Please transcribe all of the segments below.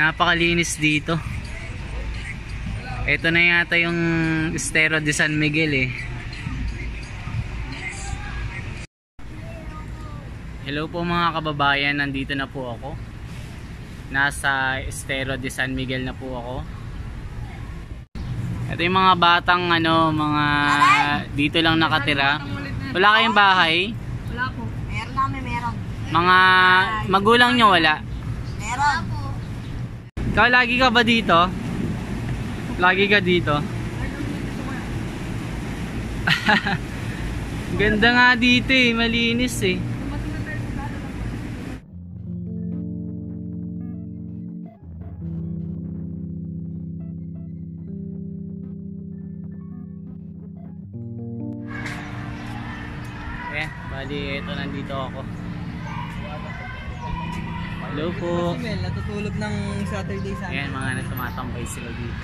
Napakalinis dito. Ito na yata yung Estero de San Miguel eh. Hello po mga kababayan, nandito na po ako. Nasa Estero de San Miguel na po ako. Ito yung mga batang ano, mga dito lang nakatira. Wala kayong bahay? Wala po. Meron namin, meron. Mga magulang nyo wala? Meron. Ikaw lagi ka ba dito? Lagi ka dito? Ganda nga dito eh, malinis eh. Ayan, bali ito nandito ako. Hello po. Si Mel, natutulog ng Saturday sa Ayan, mga natumatambay sila dito.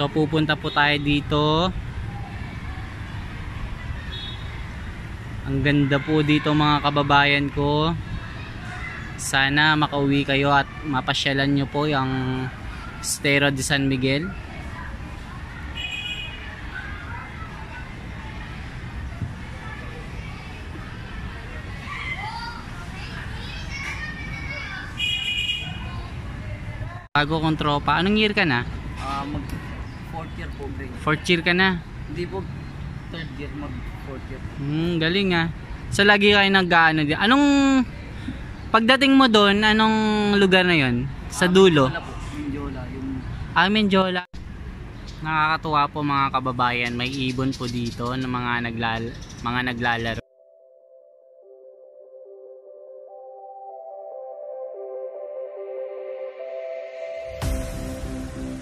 So pupunta po tayo dito. Ang ganda po dito mga kababayan ko. Sana makauwi kayo at mapasyalan nyo po yung Estero de San Miguel. Bago kong tropa. Anong year ka na? Ah, mag fourth year po, grade. Fourth year ka na. Hindi po third year, mag fourth year. Hmm, galing ah. So lagi kayo nag-ano di. Anong pagdating mo doon, anong lugar na 'yon? Sa dulo. Wala po, yung Amin Jola. Nakakatuwa po mga kababayan, may ibon po dito ng mga naglal mga naglalaro.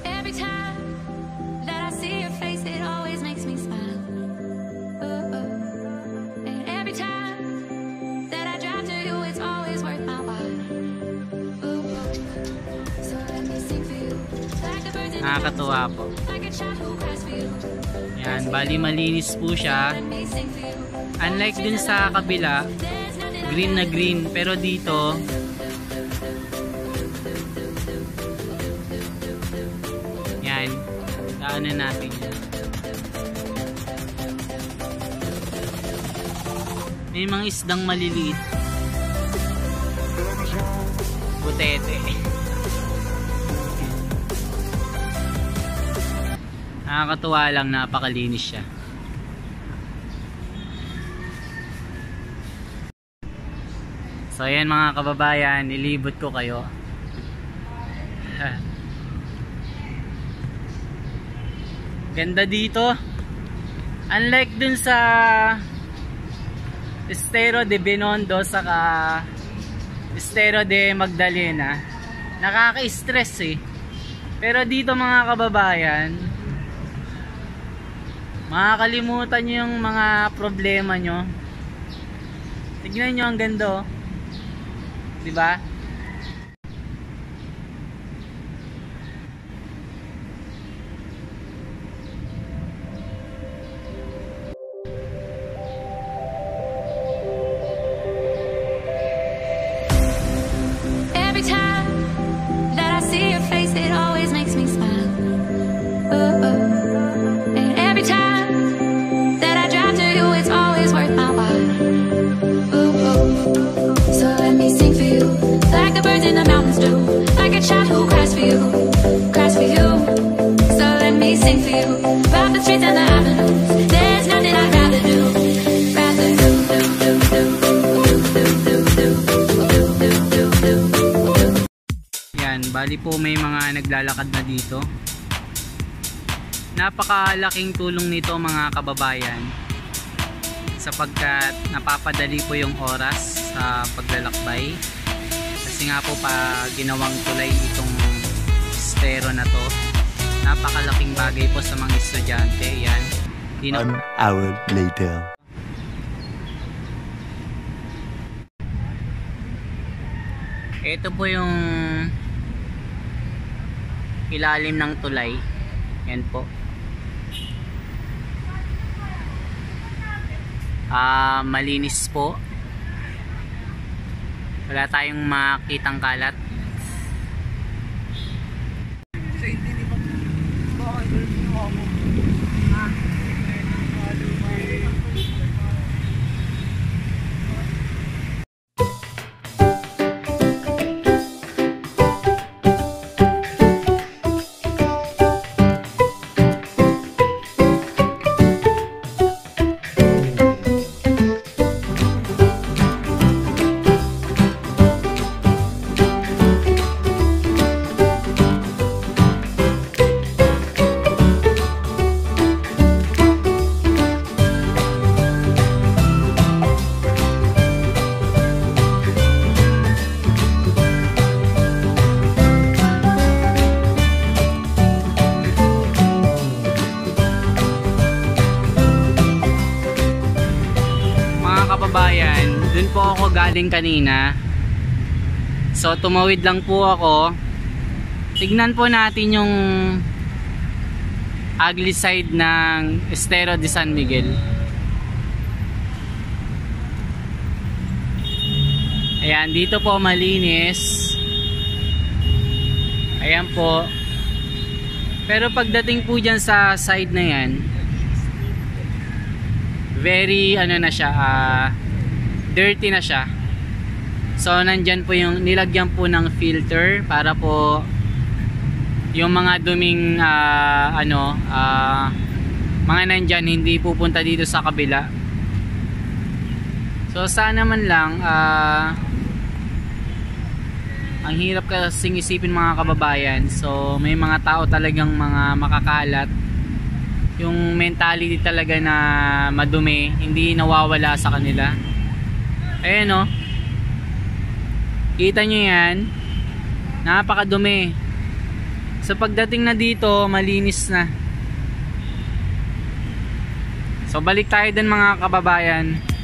Every time Nakakatuwa po. Yan, bali malinis po siya. Unlike dun sa kabila, green na green, pero dito Yan. Daanan natin yan. May mga isdang maliliit. Butete. Nakakatuwa lang, napakalinis siya. So ayan mga kababayan, nilibot ko kayo. Ganda dito. Unlike dun sa Estero de Binondo saka Estero de Magdalena, nakaka-stress eh. Pero dito mga kababayan, makakalimutan nyo yung mga problema nyo. Tignan nyo ang ganda oh. ba? Every bali po may mga naglalakad na dito. Napakalaking tulong nito mga kababayan sapagkat napapadali po yung oras sa paglalakbay. Kasi nga po pa ginawang tulay itong estero na to. Napakalaking bagay po sa mga estudyante. Yan. Di na- One hour later. Ito po yung ilalim ng tulay. Yan po. Ah, malinis po. Wala tayong makitang kalat. Galing kanina. So tumawid lang po ako. Tignan po natin yung ugly side ng Estero de San Miguel. Ayan, dito po malinis. Ayan po. Pero pagdating po dyan sa side na yan, very ano na siya ah, dirty na siya so nandyan po yung nilagyan po ng filter para po yung mga duming ah, ano ah, mga nandyan hindi pupunta dito sa kabila. So sana man lang ah, ang hirap kasing isipin mga kababayan. So may mga tao talagang mga makakalat. Yung mentality talaga na madumi hindi nawawala sa kanila. Ayan o kita nyo yan? Napakadumi. Sa pagdating na dito malinis na. So balik tayo din mga kababayan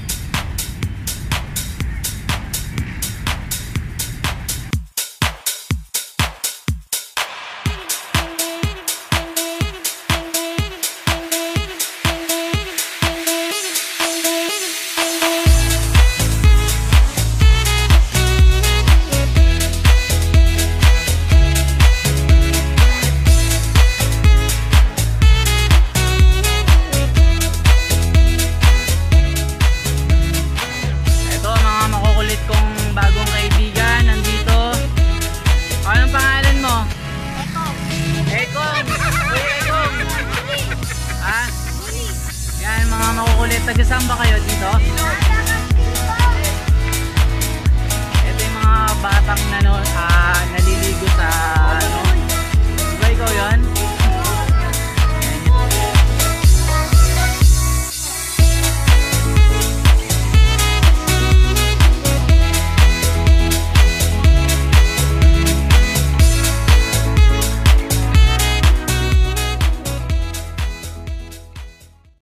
Ekong! Uy, Ekong! Ha? Yan, mga makukulit. Tagasaan ba kayo dito? Ito yung mga batang na, no, uh, ah, naliligo sa... Ano? Diba ikaw yun?